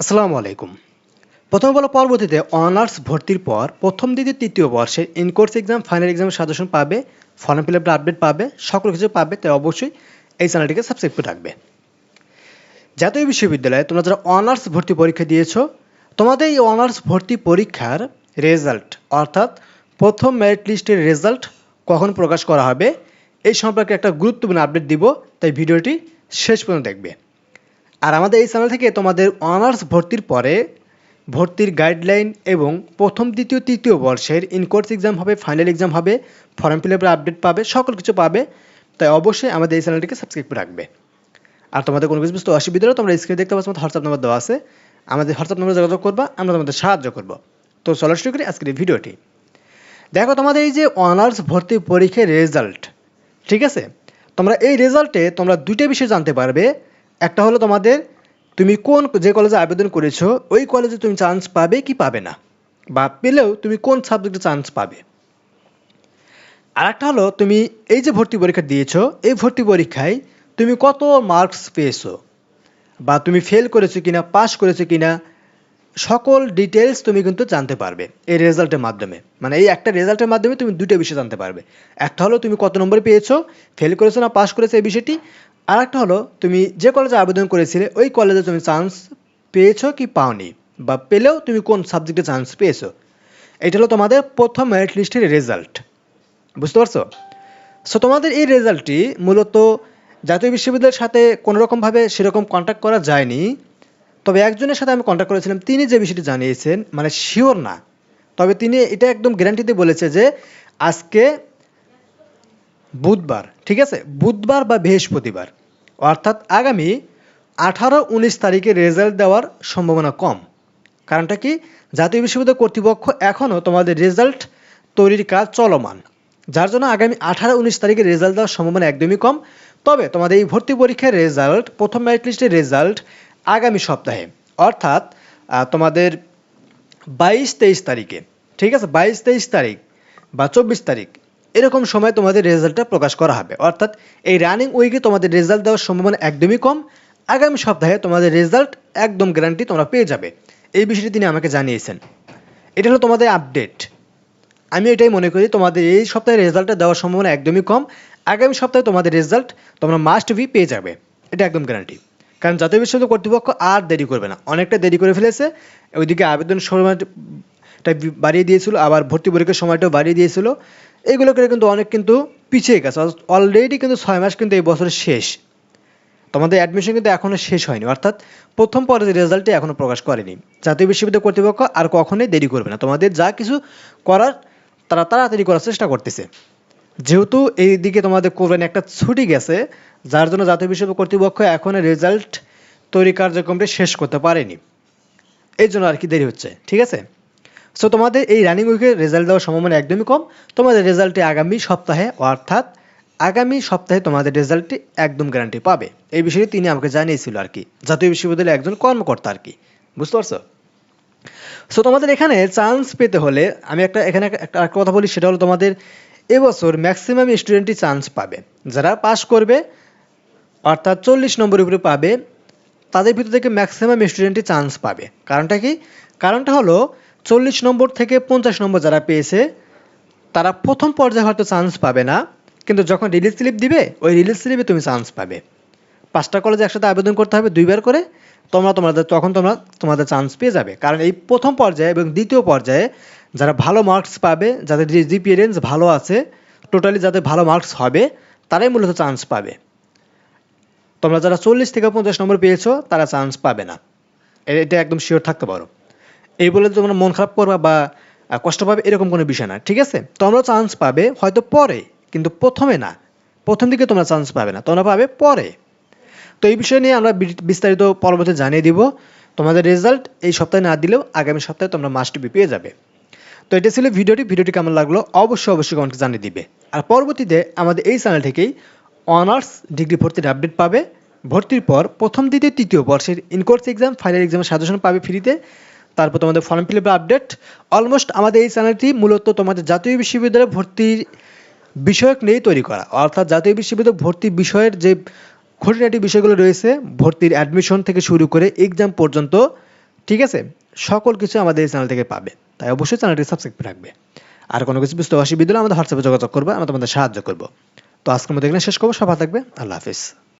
আসসালামু আলাইকুম। প্রথম বলো পরবর্তীতে অনার্স ভর্তির পর প্রথম, দ্বিতীয়, তৃতীয় বর্ষের ইনকোর্স এক্সাম ফাইনাল এক্সামের সাজেশন পাবে ফর্ম ফিল আপডেট পাবে, সকল কিছু পাবে, তাই অবশ্যই এই চ্যানেলটিকে সাবস্ক্রাইব করে রাখবে। জাতীয় বিশ্ববিদ্যালয়ে তোমরা যারা অনার্স ভর্তি পরীক্ষা দিয়েছ, তোমাদের এই অনার্স ভর্তি পরীক্ষার রেজাল্ট অর্থাৎ প্রথম মেরিট লিস্টের রেজাল্ট কখন প্রকাশ করা হবে, এই সম্পর্কে একটা গুরুত্বপূর্ণ আপডেট দিব, তাই ভিডিওটি শেষ পর্যন্ত দেখবে। আর আমাদের এই চ্যানেল থেকে তোমাদের অনার্স ভর্তির পরে ভর্তির গাইডলাইন এবং প্রথম, দ্বিতীয়, তৃতীয় বর্ষের ইনকোর্স এক্সাম হবে ফাইনাল এক্সাম হবে ফর্ম ফিল আপের আপডেট পাবে, সকল কিছু পাবে। তাই অবশ্যই আমাদের এই চ্যানেলটিকে সাবস্ক্রাইব করে রাখবে। আর তোমাদের কোনো কিছু বুঝতে অসুবিধা হলে তোমরা স্ক্রিনে দেখতে পাচ্ছ হোয়াটসঅ্যাপ নাম্বার দেওয়া আছে। আমাদের হোয়াটসঅ্যাপ নাম্বারে যোগাযোগ করবা, আমরা তোমাদের সাহায্য করব। তো চলো শুরু করি আজকের এই ভিডিওটি। দেখো তোমাদের এই যে অনার্স ভর্তি পরীক্ষার রেজাল্ট ঠিক আছে? তোমরা এই রেজাল্টে তোমরা দুইটা বিষয় জানতে পারবে। একটা হলো তোমাদের, তুমি কোন যে কলেজে আবেদন করেছ, ওই কলেজে তুমি চান্স পাবে কি পাবে না? বা পেলেও তুমি কোন সাবজেক্টে চান্স পাবে? আর একটা হলো, তুমি এই যে ভর্তি পরীক্ষা দিয়েছ, এই ভর্তি পরীক্ষায় তুমি কত মার্কস পেয়েছ? বা তুমি ফেল করেছ কিনা পাস করেছ কিনা, সকল ডিটেলস তুমি কিন্তু জানতে পারবে এই রেজাল্টের মাধ্যমে। মানে এই একটা রেজাল্টের মাধ্যমে তুমি দুটো বিষয় জানতে পারবে। একটা হলো তুমি কত নম্বর পেয়েছ ফেল করেছ না পাস করেছ এই বিষয়টি আর একটা হলো, তুমি যে কলেজে আবেদন করেছিলে, ওই কলেজে তুমি চান্স পেয়েছ কি পাওনি? বা পেলেও তুমি কোন সাবজেক্টে চান্স পেয়েছ? এটা হলো তোমাদের প্রথম মেরিট লিস্টের রেজাল্ট বুঝতে পারছ? সো তোমাদের এই রেজাল্টটি মূলত জাতীয় বিশ্ববিদ্যালয়ের সাথে কোনোরকমভাবে সেরকম কন্ট্যাক্ট করা যায়নি। তবে একজনের সাথে আমি কন্ট্যাক্ট করেছিলাম, তিনি যে বিষয়টি জানিয়েছেন মানে শিওর না। তবে তিনি এটা একদম গ্যারান্টিতে বলেছে যে, আজকে বুধবার, ঠিক আছে? বুধবার বা বৃহস্পতিবার। অর্থাৎ আগামী আঠারো উনিশ তারিখে রেজাল্ট দেওয়ার সম্ভাবনা কম। কারণটা কি? জাতীয় বিশ্ববিদ্যালয় কর্তৃপক্ষ এখনও তোমাদের রেজাল্ট তৈরির কাজ চলমান। যার জন্য আগামী আঠারো উনিশ তারিখে রেজাল্ট দেওয়ার সম্ভাবনা একদমই কম। তবে তোমাদের এই ভর্তি পরীক্ষার রেজাল্ট প্রথম মেরিট লিস্টের রেজাল্ট আগামী সপ্তাহে। অর্থাৎ তোমাদের বাইশ তেইশ তারিখে, ঠিক আছে? বাইশ তেইশ তারিখ বা চব্বিশ তারিখ এরকম সময় তোমাদের রেজাল্টটা প্রকাশ করা হবে। অর্থাৎ এই রানিং উইকে তোমাদের রেজাল্ট দেওয়ার সম্ভাবনা একদমই কম। আগামী সপ্তাহে তোমাদের রেজাল্ট একদম গ্যারান্টি তোমরা পেয়ে যাবে। এই বিষয়টি তিনি আমাকে জানিয়েছেন। এটা হলো তোমাদের আপডেট আমি এটাই মনে করি, তোমাদের এই সপ্তাহে রেজাল্টটা দেওয়ার সম্ভাবনা একদমই কম। আগামী সপ্তাহে তোমাদের রেজাল্ট তোমরা মাস্ট বি পেয়ে যাবে। এটা একদম গ্যারান্টি কারণ জাতীয় বিশ্ববিদ্যালয় কর্তৃপক্ষ আর দেরি করবে না। অনেকটা দেরি করে ফেলেছে। ওইদিকে আবেদন সময়টা বাড়িয়ে দিয়েছিল, আবার ভর্তি পরীক্ষার সময়টাও বাড়িয়ে দিয়েছিল। এগুলো করে কিন্তু অনেক কিন্তু পিছিয়ে গেছে। অলরেডি কিন্তু ছয় মাস কিন্তু এই বছরের শেষ। তোমাদের অ্যাডমিশন কিন্তু এখনও শেষ হয়নি। অর্থাৎ প্রথম পর্যায়ের রেজাল্টটি এখনও প্রকাশ করেনি। জাতীয় বিশ্ববিদ্যালয় কর্তৃপক্ষ আর কখনোই দেরি করবে না। তোমাদের যা কিছু করার তারা তাড়াতাড়ি করার চেষ্টা করতেছে। যেহেতু এই দিকে তোমাদের কোরবানি একটা ছুটি গেছে, যার জন্য জাতীয় বিশ্ববিদ্যালয় কর্তৃপক্ষ এখনও রেজাল্ট তৈরি কার্যক্রমটি শেষ করতে পারেনি। এই জন্য আর কি দেরি হচ্ছে, ঠিক আছে? সো তোমাদের এই রানিং উইকে রেজাল্ট দেওয়ার সম্ভাবনা একদমই কম। তোমাদের রেজাল্টটি আগামী সপ্তাহে, অর্থাৎ আগামী সপ্তাহে তোমাদের রেজাল্টটি একদম গ্যারান্টি পাবে। এই বিষয়ে তিনি আমাকে জানিয়েছিল আর কি, জাতীয় বিশ্ববিদ্যালয়ের একজন কর্মকর্তা আর কি। বুঝতে পারছ? সো তোমাদের এখানে চান্স পেতে হলে আমি একটা, এখানে একটা একটা কথা বলি, সেটা হলো তোমাদের এবছর ম্যাক্সিমাম স্টুডেন্টই চান্স পাবে। যারা পাস করবে, অর্থাৎ চল্লিশ নম্বর উপরে পাবে, তাদের ভিতর থেকে ম্যাক্সিমাম স্টুডেন্টই চান্স পাবে। কারণটা কি? কারণটা হলো চল্লিশ নম্বর থেকে পঞ্চাশ নম্বর যারা পেয়েছে, তারা প্রথম পর্যায়ে হয়তো চান্স পাবে না, কিন্তু যখন রিলিজ স্লিপ দিবে, ওই রিলিজ স্লিপে তুমি চান্স পাবে। পাঁচটা কলেজে একসাথে আবেদন করতে হবে দুইবার করে, তোমরা তোমাদের তখন তোমরা তোমাদের চান্স পেয়ে যাবে। কারণ এই প্রথম পর্যায়ে এবং দ্বিতীয় পর্যায়ে যারা ভালো মার্কস পাবে, যাদের জিপিএ রেঞ্জ ভালো আছে টোটালি যাদের ভালো মার্কস হবে, তারাই মূলত চান্স পাবে। তোমরা যারা চল্লিশ থেকে পঞ্চাশ নম্বর পেয়েছ, তারা চান্স পাবে না। এটা একদম শিওর থাকতে পারো। এই বলে তোমরা মন খারাপ করবা বা কষ্ট পাবে এরকম কোনো বিষয় না, ঠিক আছে? তোমরা চান্স পাবে হয়তো পরে, কিন্তু প্রথমে না। প্রথম দিকে তোমরা চান্স পাবে না, তোমরা পাবে পরে। তো এই বিষয় নিয়ে আমরা বিস্তারিত পরবর্তী জানিয়ে দিব। তোমাদের রেজাল্ট এই সপ্তাহে না দিলেও আগামী সপ্তাহে তোমরা মাস্ট বি পেয়ে যাবে। তো এটা ছিল ভিডিওটি। ভিডিওটি কেমন লাগল অবশ্যই অবশ্যই কমেন্টে জানিয়ে দিবে। আর পরবর্তীতে আমাদের এই চ্যানেল থেকেই অনার্স ডিগ্রি ভর্তির আপডেট পাবে। ভর্তির পর প্রথম দ্বিতীয় তৃতীয় বর্ষের ইনকোর্স এক্সাম ফাইনাল এক্সামের সাজেশন পাবে ফ্রিতে তারপর তোমাদের ফর্ম ফিল আপডেট অলমোস্ট আমাদের এই চ্যানেলটি মূলত তোমাদের জাতীয় বিশ্ববিদ্যালয়ে ভর্তির বিষয়ক নিয়েই তৈরি করা। অর্থাৎ জাতীয় বিশ্ববিদ্যালয় ভর্তি বিষয়ের যে খুঁটিনাটি বিষয়গুলো রয়েছে, ভর্তির অ্যাডমিশন থেকে শুরু করে এক্সাম পর্যন্ত, ঠিক আছে? সকল কিছু আমাদের এই চ্যানেল থেকে পাবে। তাই অবশ্যই চ্যানেলটি সাবস্ক্রাইব রাখবে। আর কোনো কিছু বুঝতে অসুবিধা হলে আমাদের হোয়াটসঅ্যাপে যোগাযোগ করবে, আমরা তোমাদের সাহায্য করব। তো আজকের মধ্যে এখানে শেষ করব। সবাই থাকবে। আল্লাহ হাফিজ।